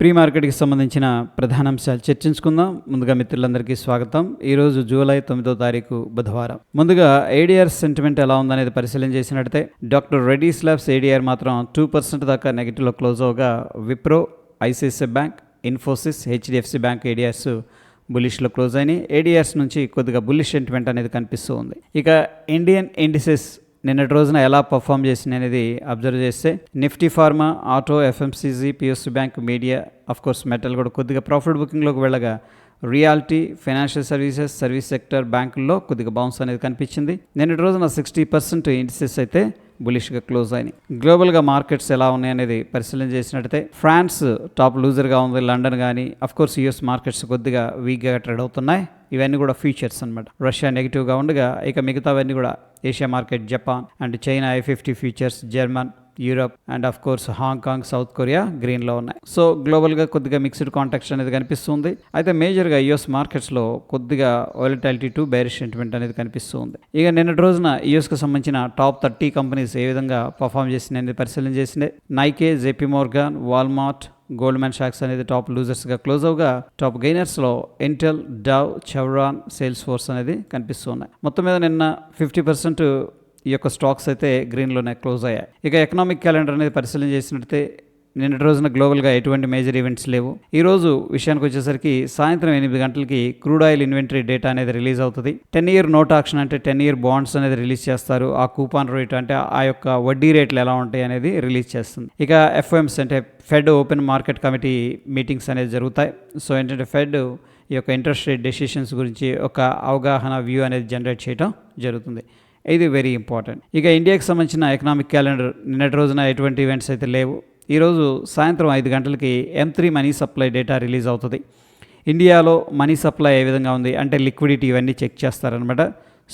Pre మార్కెట్కి సంబంధించిన ప్రధాన అంశాలు చర్చించుకుందాం. ముందుగా మిత్రులందరికీ స్వాగతం. ఈరోజు జూలై తొమ్మిదో తారీఖు బుధవారం. ముందుగా ఏడీఆర్ సెంటిమెంట్ ఎలా ఉందనేది పరిశీలన చేసినట్టయితే డాక్టర్ రెడ్డి స్లాబ్స్ ఏడిఆర్ మాత్రం టూ పర్సెంట్ దాకా నెగిటివ్లో close అవగా Wipro ICICI bank Infosys HDFC bank ADRs బులిష్లో close అయినాయి. ఏడిఆర్స్ నుంచి కొద్దిగా బుల్లిష్ సెంటిమెంట్ అనేది కనిపిస్తూ ఉంది. ఇక ఇండియన్ ఇండిసెస్ నిన్నటి రోజున ఎలా పర్ఫామ్ చేసింది అనేది అబ్జర్వ్ చేస్తే Nifty pharma auto FMCG PSC bank media of course metal కూడా కొద్దిగా ప్రాఫిట్ బుకింగ్లోకి వెళ్ళగా reality financial services service sector బ్యాంకుల్లో కొద్దిగా బౌన్స్ అనేది కనిపించింది. నిన్నటి రోజున సిక్స్టీ పర్సెంట్ ఇండిసెస్ అయితే బులిష్గా క్లోజ్ అయినాయి. గ్లోబల్గా మార్కెట్స్ ఎలా ఉన్నాయి అనేది పరిశీలన చేసినట్టయితే ఫ్రాన్స్ టాప్ లూజర్గా ఉంది లండన్ కానీ అఫ్ కోర్స్ యూఎస్ మార్కెట్స్ కొద్దిగా వీక్గా ట్రేడ్ అవుతున్నాయి. ఇవన్నీ కూడా ఫీచర్స్ అనమాట రష్యా నెగిటివ్గా ఉండగా ఇక మిగతావన్నీ కూడా Asia market Japan and China I fifty futures German Europe and of course Hong Kong South Korea గ్రీన్లో ఉన్నాయి. సో గ్లోబల్గా కొద్దిగా మిక్స్డ్ కాంటాక్ట్స్ అనేది కనిపిస్తుంది. అయితే మేజర్గా యుఎస్ మార్కెట్స్లో కొద్దిగా వాలిటాలిటీ టు బేరిష్ సెంటిమెంట్ అనేది కనిపిస్తుంది. ఇక నిన్నటి రోజున యుఎస్కి సంబంధించిన టాప్ థర్టీ కంపెనీస్ ఏ విధంగా పర్ఫామ్ చేసింది అనేది పరిశీలన చేసింది. Nike JP Morgan Walmart Goldman shocks అనేది టాప్ లూజర్స్గా క్లోజ్ అవగా టాప్ గెయినర్స్లో Intel Dow Chevron Salesforce అనేది కనిపిస్తున్నాయి. మొత్తం మీద నిన్న ఫిఫ్టీ పర్సెంట్ ఈ యొక్క స్టాక్స్ అయితే గ్రీన్లోనే క్లోజ్ అయ్యాయి. ఇక ఎకనామిక్ క్యాలెండర్ అనేది పరిశీలన చేసినట్టయితే నిన్నటి రోజున గ్లోబల్గా ఎటువంటి మేజర్ ఈవెంట్స్ లేవు. ఈరోజు విషయానికి వచ్చేసరికి సాయంత్రం ఎనిమిది గంటలకి క్రూడ్ ఆయిల్ ఇన్వెంటరీ డేటా అనేది రిలీజ్ అవుతుంది. టెన్ ఇయర్ నోట్ ఆక్షన్ అంటే టెన్ ఇయర్ బాండ్స్ అనేది రిలీజ్ చేస్తారు. ఆ కూపాన్ రేట్ అంటే ఆ యొక్క వడ్డీ రేట్లు ఎలా ఉంటాయి అనేది రిలీజ్ చేస్తుంది. ఇక ఎఫ్ఓఎంస్ అంటే Fed open market committee meetings అనేది జరుగుతాయి. సో ఏంటంటే ఫెడ్ ఈ యొక్క ఇంట్రెస్ట్ రేట్ డెసిషన్స్ గురించి ఒక అవగాహన వ్యూ అనేది జనరేట్ చేయడం జరుగుతుంది. ఇది వెరీ ఇంపార్టెంట్ ఇక ఇండియాకి సంబంధించిన ఎకనామిక్ క్యాలెండర్ నిన్నటి రోజున ఎటువంటి ఈవెంట్స్ అయితే లేవు. ఈరోజు సాయంత్రం ఐదు గంటలకి M three money supply data release అవుతుంది. ఇండియాలో మనీ సప్లై ఏ విధంగా ఉంది అంటే లిక్విడిటీ ఇవన్నీ చెక్ చేస్తారనమాట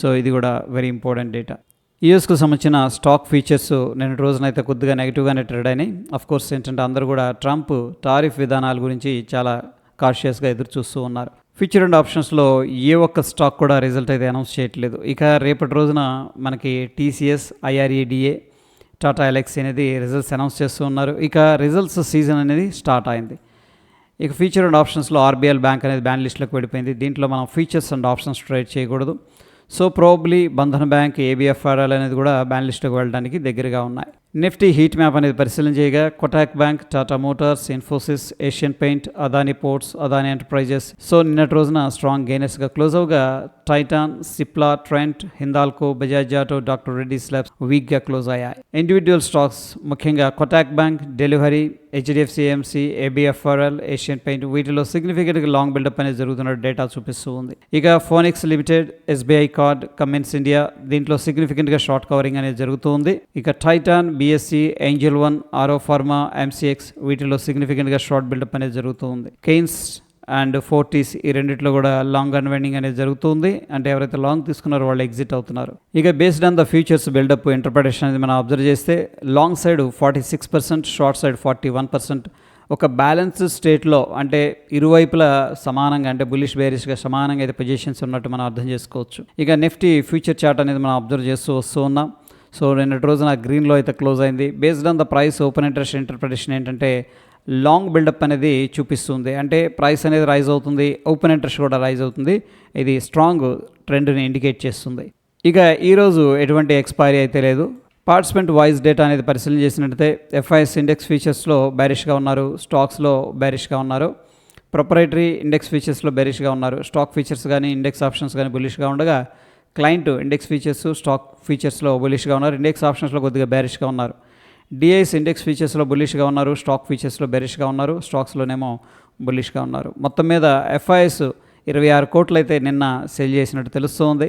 సో ఇది కూడా వెరీ ఇంపార్టెంట్ డేటా యూఎస్కు సంబంధించిన స్టాక్ ఫీచర్స్ నిన్నటి రోజున అయితే కొద్దిగా నెగిటివ్గానే ట్రేడ్ అయినాయి. అఫ్ కోర్స్ ఏంటంటే అందరూ కూడా ట్రంప్ టారిఫ్ విధానాల గురించి చాలా కాషియస్గా ఎదురు చూస్తూ ఉన్నారు. ఫ్యూచర్ అండ్ ఆప్షన్స్లో ఏ ఒక్క స్టాక్ కూడా రిజల్ట్ అయితే అనౌన్స్ చేయట్లేదు. ఇక రేపటి రోజున మనకి టీసీఎస్ ఐఆర్ఏడిఏ టాటా ఎలక్సీ అనేది రిజల్ట్స్ అనౌన్స్ చేస్తూ ఉన్నారు. ఇక రిజల్ట్స్ సీజన్ అనేది స్టార్ట్ అయింది. ఇక ఫ్యూచర్ అండ్ ఆప్షన్స్లో ఆర్బీఎల్ బ్యాంక్ అనేది బ్యాన్ లిస్ట్లోకి వెళ్ళిపోయింది. దీంట్లో మనం ఫీచర్స్ అండ్ ఆప్షన్స్ ట్రేడ్ చేయకూడదు. So probably Bandhan bank ABFRL అనేది కూడా బ్యాన్ లిస్ట్లోకి వెళ్ళడానికి దగ్గరగా ఉన్నాయి. నిఫ్టీ హీట్ మ్యాప్ అనేది పరిశీలన చేయగా Kotak bank Tata Motors Infosys Asian paint Adani Ports Adani Enterprises. So నిన్నటి రోజున స్ట్రాంగ్ గెయినర్స్గా close అవగా Titan Cipla Trent Hindalco Bajaj auto doctor Reddy labs వీక్గా క్లోజ్ అయ్యాయి. ఇండివిజువల్ స్టాక్స్ ముఖ్యంగా Kotak bank delivery HDFC AMC ABFRL Asian paint వీటిలో సిగ్నిఫికెంట్గా long buildup అనేది జరుగుతున్న డేటా చూపిస్తూ ఉంది. ఇక Phoenix Limited SBI card Cummins India దీంట్లో సిగ్నిఫికెంట్గా షార్ట్ కవరింగ్ అనేది జరుగుతుంది ఇక Titan B BSC Angel one Auro pharma MCX వీటిలో సిగ్నిఫికెంట్గా షార్ట్ బిల్డప్ అనేది జరుగుతూ ఉంది. కెయిన్స్ అండ్ ఫోర్టీస్ ఈ రెండిట్లో కూడా లాంగ్ అన్వెండింగ్ అనేది జరుగుతుంది అంటే ఎవరైతే లాంగ్ తీసుకున్నారో వాళ్ళు ఎగ్జిట్ అవుతున్నారు. ఇక based on the futures buildup interpretation అనేది మనం అబ్జర్వ్ చేస్తే long side forty six percent short side forty one percent ఒక బ్యాలెన్స్ స్టేట్లో అంటే ఇరువైపులా సమానంగా అంటే బులిష్ బేరిష్గా సమానంగా అయితే పొజిషన్స్ ఉన్నట్టు మనం అర్థం చేసుకోవచ్చు. ఇక నిఫ్టీ ఫ్యూచర్ చార్ట్ అనేది మనం అబ్జర్వ్ చేస్తూ వస్తూ ఉన్నాం. సో నిన్నటి రోజున గ్రీన్లో అయితే క్లోజ్ అయింది. Based on the price open interest interpretation ఏంటంటే లాంగ్ బిల్డప్ అనేది చూపిస్తుంది. అంటే ప్రైస్ అనేది రైజ్ అవుతుంది ఓపెన్ ఇంట్రెస్ట్ కూడా రైజ్ అవుతుంది. ఇది స్ట్రాంగ్ ట్రెండ్ని ఇండికేట్ చేస్తుంది. ఇక ఈరోజు ఎటువంటి ఎక్స్పైరీ అయితే లేదు. పార్టిసిపెంట్ వాయిస్ డేటా అనేది పరిశీలన చేసినట్టయితే ఎఫ్ఐఎస్ ఇండెక్స్ ఫీచర్స్లో బ్యారిష్గా ఉన్నారు. స్టాక్స్లో బ్యారిష్గా ఉన్నారు. ప్రొపరేటరీ ఇండెక్స్ ఫీచర్స్లో బెరిష్గా ఉన్నారు. స్టాక్ ఫీచర్స్ కానీ ఇండెక్స్ ఆప్షన్స్ కానీ బులిష్గా ఉండగా క్లయింట్ ఇండెక్స్ ఫీచర్స్ స్టాక్ ఫీచర్స్లో బులిష్గా ఉన్నారు. ఇండెక్స్ ఆప్షన్స్లో కొద్దిగా బెరిష్గా ఉన్నారు. డిఐస్ ఇండెక్స్ ఫీచర్స్లో బులిష్గా ఉన్నారు. స్టాక్ ఫీచర్స్లో బెరిష్గా ఉన్నారు. స్టాక్స్లోనేమో బులిష్గా ఉన్నారు. మొత్తం మీద ఎఫ్ఐఎస్ ఇరవై ఆరు కోట్లు అయితే నిన్న సెల్ చేసినట్టు తెలుస్తోంది.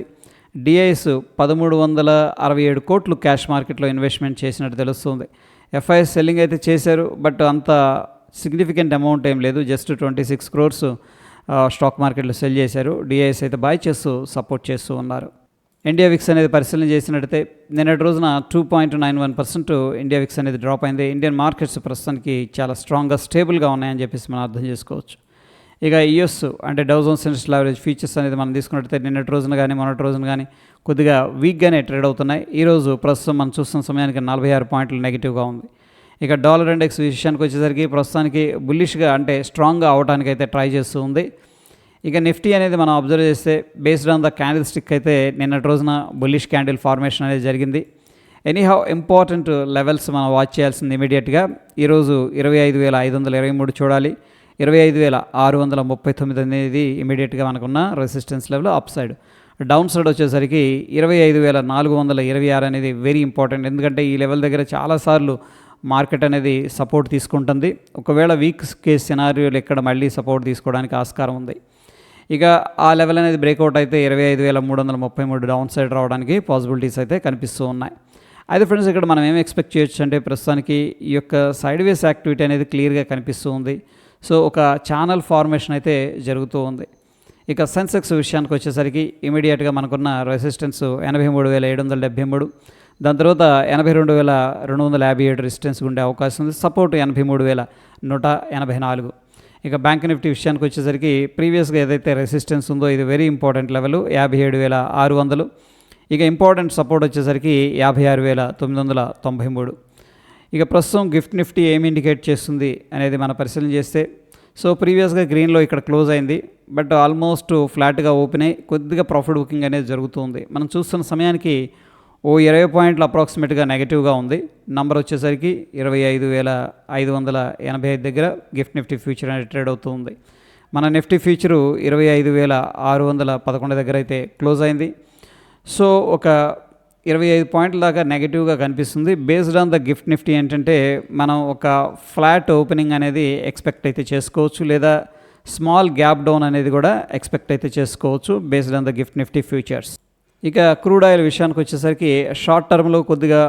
డిఐఎస్ పదమూడు వందల అరవై ఏడు కోట్లు క్యాష్ మార్కెట్లో ఇన్వెస్ట్మెంట్ చేసినట్టు తెలుస్తుంది. ఎఫ్ఐఎస్ సెల్లింగ్ అయితే చేశారు బట్ అంత సిగ్నిఫికెంట్ అమౌంట్ ఏం లేదు. Just twenty six crores stock మార్కెట్లో సెల్ చేశారు. డిఐఎస్ అయితే బాయ్ చేస్తూ సపోర్ట్ చేస్తూ ఉన్నారు. ఇండియా విక్స్ అనేది పరిశీలన చేసినట్టయితే నిన్నటి రోజున two point nine one percent India VIX అనేది డ్రాప్ అయింది. ఇండియన్ మార్కెట్స్ ప్రస్తుతానికి చాలా స్ట్రాంగ్గా స్టేబుల్గా ఉన్నాయని చెప్పేసి మనం అర్థం చేసుకోవచ్చు. ఇక యుఎస్ అంటే డౌజన్ ఇండస్ట్రియల్ యావరేజ్ ఫీచర్స్ అనేది మనం తీసుకున్నట్టయితే నిన్నటి రోజున కానీ మొన్నటి రోజున కానీ కొద్దిగా వీక్గానే ట్రేడ్ అవుతున్నాయి. ఈరోజు ప్రస్తుతం మనం చూస్తున్న సమయానికి నలభై ఆరు పాయింట్లు నెగిటివ్గా ఉంది. ఇక డాలర్ ఇండెక్స్ విషయానికి వచ్చేసరికి ప్రస్తుతానికి బుల్లిష్గా అంటే స్ట్రాంగ్గా అవడానికి అయితే ట్రై చేస్తూ ఉంది. ఇక నిఫ్టీ అనేది మనం అబ్జర్వ్ చేస్తే based on the candlestick అయితే నిన్నటి రోజున బుల్లిష్ క్యాండిల్ ఫార్మేషన్ అనేది జరిగింది. ఎనీహౌ ఇంపార్టెంట్ లెవెల్స్ మనం వాచ్ చేయాల్సింది ఇమీడియట్గా ఈరోజు ఇరవై ఐదు వేల ఐదు వందల ఇరవై మూడు చూడాలి. ఇరవై ఐదు వేల ఆరు వందల ముప్పై తొమ్మిది అనేది ఇమీడియట్గా మనకున్న resistance level upside downside వచ్చేసరికి ఇరవై ఐదు వేల నాలుగు వందల ఇరవై ఆరు అనేది వెరీ ఇంపార్టెంట్ ఎందుకంటే ఈ లెవెల్ దగ్గర చాలాసార్లు మార్కెట్ అనేది సపోర్ట్ తీసుకుంటుంది. ఒకవేళ వీక్ కేస్ సినారియోలు ఇక్కడ మళ్ళీ సపోర్ట్ తీసుకోవడానికి ఆస్కారం ఉంది. ఇక ఆ లెవెల్ అనేది బ్రేక్అవుట్ అయితే ఇరవై ఐదు వేల మూడు వందల ముప్పై మూడు డౌన్ సైడ్ రావడానికి పాసిబిలిటీస్ అయితే కనిపిస్తూ ఉన్నాయి. అయితే ఫ్రెండ్స్ ఇక్కడ మనం ఏం ఎక్స్పెక్ట్ చేయొచ్చు అంటే ప్రస్తుతానికి ఈ యొక్క సైడ్ వేస్ యాక్టివిటీ అనేది క్లియర్గా కనిపిస్తూ ఉంది. సో ఒక ఛానల్ ఫార్మేషన్ అయితే జరుగుతూ ఉంది. ఇక సెన్సెక్స్ విషయానికి వచ్చేసరికి ఇమీడియట్గా మనకున్న రెసిస్టెన్స్ ఎనభై మూడు వేల ఏడు వందల డెబ్బై మూడు. దాని తర్వాత ఎనభై రెండు వేల రెండు వందల యాభై ఏడు రెసిస్టెన్స్ ఉండే అవకాశం ఉంది. సపోర్ట్ ఎనభై మూడు వేల నూట ఎనభై నాలుగు. ఇక బ్యాంక్ నిఫ్టీ విషయానికి వచ్చేసరికి ప్రీవియస్గా ఏదైతే రెసిస్టెన్స్ ఉందో ఇది వెరీ ఇంపార్టెంట్ లెవెల్ యాభై ఏడు వేల ఆరు వందలు. ఇక ఇంపార్టెంట్ సపోర్ట్ వచ్చేసరికి యాభై ఆరు వేల తొమ్మిది వందల తొంభై మూడు. ఇక ప్రస్తుతం గిఫ్ట్ నిఫ్టీ ఏమి ఇండికేట్ చేస్తుంది అనేది మనం పరిశీలన చేస్తే సో ప్రీవియస్గా గ్రీన్లో ఇక్కడ క్లోజ్ అయింది బట్ ఆల్మోస్ట్ ఫ్లాట్గా ఓపెన్ అయ్యి కొద్దిగా ప్రాఫిట్ బుకింగ్ అనేది జరుగుతుంది మనం చూస్తున్న సమయానికి ఓ ఇరవై పాయింట్లు అప్రాక్సిమేట్గా నెగిటివ్గా ఉంది. నంబర్ వచ్చేసరికి ఇరవై ఐదు వేల ఐదు వందల ఎనభై ఐదు దగ్గర గిఫ్ట్ నిఫ్టీ ఫ్యూచర్ అనేది ట్రేడ్ అవుతూ ఉంది. మన నిఫ్టీ ఫ్యూచరు ఇరవై ఐదు వేల ఆరు వందల పదకొండు దగ్గర అయితే క్లోజ్ అయింది. సో ఒక ఇరవై ఐదు పాయింట్ల దాకా నెగిటివ్గా కనిపిస్తుంది. Based on the GIFT Nifty ఏంటంటే మనం ఒక ఫ్లాట్ ఓపెనింగ్ అనేది ఎక్స్పెక్ట్ అయితే చేసుకోవచ్చు లేదా స్మాల్ గ్యాప్ డౌన్ అనేది కూడా ఎక్స్పెక్ట్ అయితే చేసుకోవచ్చు based on the GIFT Nifty futures. ఇక క్రూడ్ ఆయిల్ విషయానికి వచ్చేసరికి షార్ట్ టర్మ్లో కొద్దిగా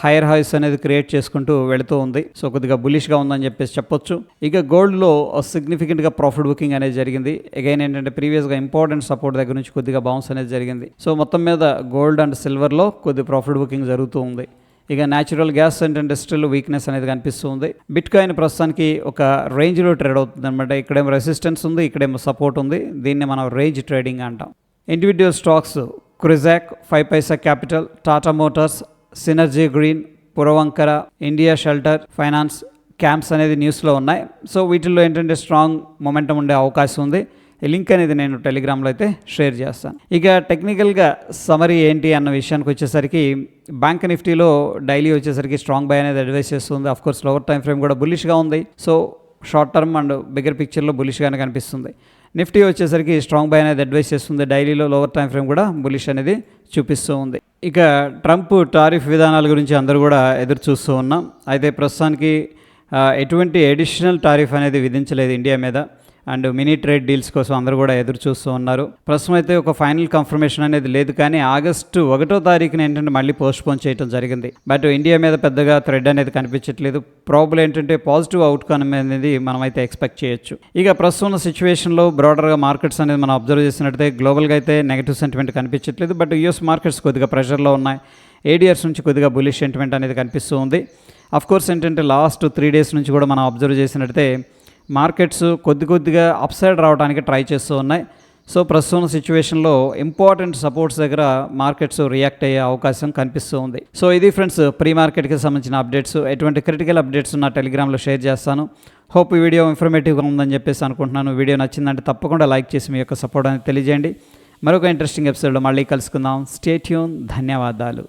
హైయర్ హైస్ అనేది క్రియేట్ చేసుకుంటూ వెళుతూ ఉంది. సో కొద్దిగా బులిష్గా ఉందని చెప్పేసి చెప్పొచ్చు. ఇక గోల్డ్లో సిగ్నిఫికెంట్గా ప్రాఫిట్ బుకింగ్ అనేది జరిగింది. అగైన్ ఏంటంటే ప్రీవియస్గా ఇంపార్టెంట్ సపోర్ట్ దగ్గర నుంచి కొద్దిగా బౌన్స్ అనేది జరిగింది. సో మొత్తం మీద గోల్డ్ అండ్ సిల్వర్లో కొద్ది ప్రాఫిట్ బుకింగ్ జరుగుతూ ఉంది. ఇక natural gas and industrial weakness అనేది కనిపిస్తుంది బిట్ కాయిన్ ప్రస్తుతానికి ఒక రేంజ్లో ట్రేడ్ అవుతుంది అనమాట ఇక్కడేమో రెసిస్టెన్స్ ఉంది ఇక్కడేమో సపోర్ట్ ఉంది. దీన్ని మనం రేంజ్ ట్రేడింగ్ అంటాం. Individual stocks Crizac five paisa capital Tata Motors Synergy Green Puravankara India Shelter Finance CAMS అనేది న్యూస్లో ఉన్నాయి. సో వీటిల్లో ఏంటంటే స్ట్రాంగ్ మొమెంటం ఉండే అవకాశం ఉంది. ఈ లింక్ అనేది నేను టెలిగ్రామ్లో అయితే షేర్ చేస్తాను. ఇక టెక్నికల్గా సమరీ ఏంటి అన్న విషయానికి వచ్చేసరికి బ్యాంక్ నిఫ్టీలో డైలీ వచ్చేసరికి స్ట్రాంగ్ బై అనేది అడ్వైస్ చేస్తుంది. Of course lower time frame కూడా బుల్లిష్గా ఉంది. So short term and bigger పిక్చర్లో బులిష్గానే కనిపిస్తుంది. నిఫ్టీ వచ్చేసరికి స్ట్రాంగ్ బై అనేది అడ్వైస్ చేస్తుంది. డైలీలో లోవర్ టైం ఫ్రేమ్ కూడా బులిష్ అనేది చూపిస్తూ ఉంది. ఇక ట్రంప్ టారిఫ్ విధానాల గురించి అందరూ కూడా ఎదురు చూస్తూ ఉన్నాం. అయితే ప్రస్తుతానికి ఎటువంటి అడిషనల్ టారిఫ్ అనేది విధించలేదు ఇండియా మీద. అండ్ మినీ ట్రేడ్ డీల్స్ కోసం అందరూ కూడా ఎదురు చూస్తూ ఉన్నారు. ప్రస్తుతం అయితే ఒక ఫైనల్ కన్ఫర్మేషన్ అనేది లేదు కానీ ఆగస్టు ఒకటో తారీఖున ఏంటంటే మళ్ళీ పోస్ట్ పోన్ చేయడం జరిగింది. బట్ ఇండియా మీద పెద్దగా థ్రెడ్ అనేది కనిపించట్లేదు. ప్రాబ్లం ఏంటంటే పాజిటివ్ అవుట్కమ్ అనేది మనం అయితే ఎక్స్పెక్ట్ చేయొచ్చు. ఇక ప్రస్తుతం ఉన్న సిచ్యువేషన్లో బ్రాడర్గా మార్కెట్స్ అనేది మనం అబ్జర్వ్ చేసినట్టయితే గ్లోబల్గా అయితే నెగిటివ్ సెంటిమెంట్ కనిపించట్లేదు. బట్ యూఎస్ మార్కెట్స్ కొద్దిగా ప్రెషర్లో ఉన్నాయి. ఏడియర్స్ నుంచి కొద్దిగా బులిష్ సెంటిమెంట్ అనేది కనిపిస్తూ ఉంది. అఫ్ కోర్స్ ఏంటంటే లాస్ట్ త్రీ డేస్ నుంచి కూడా మనం అబ్జర్వ్ చేసినట్టయితే మార్కెట్స్ కొద్ది కొద్దిగా అప్ సైడ్ రావడానికి ట్రై చేస్తూ ఉన్నాయి. సో ప్రస్తుతం సిచ్యువేషన్లో ఇంపార్టెంట్ సపోర్ట్స్ దగ్గర మార్కెట్స్ రియాక్ట్ అయ్యే అవకాశం కనిపిస్తూ ఉంది. సో ఇది ఫ్రెండ్స్ ప్రీ మార్కెట్కి సంబంధించిన అప్డేట్స్ ఎటువంటి క్రిటికల్ అప్డేట్స్ నా టెలిగ్రామ్లో షేర్ చేస్తాను. హోప్ ఈ వీడియో ఇన్ఫర్మేటివ్గా ఉందని చెప్పేసి అనుకుంటున్నాను. వీడియో నచ్చిందంటే తప్పకుండా లైక్ చేసి మీ యొక్క సపోర్ట్ అనేది తెలియజేయండి. మరొక ఇంట్రెస్టింగ్ ఎపిసోడ్లో మళ్ళీ కలుసుకుందాం. స్టేట్యూన్ ధన్యవాదాలు.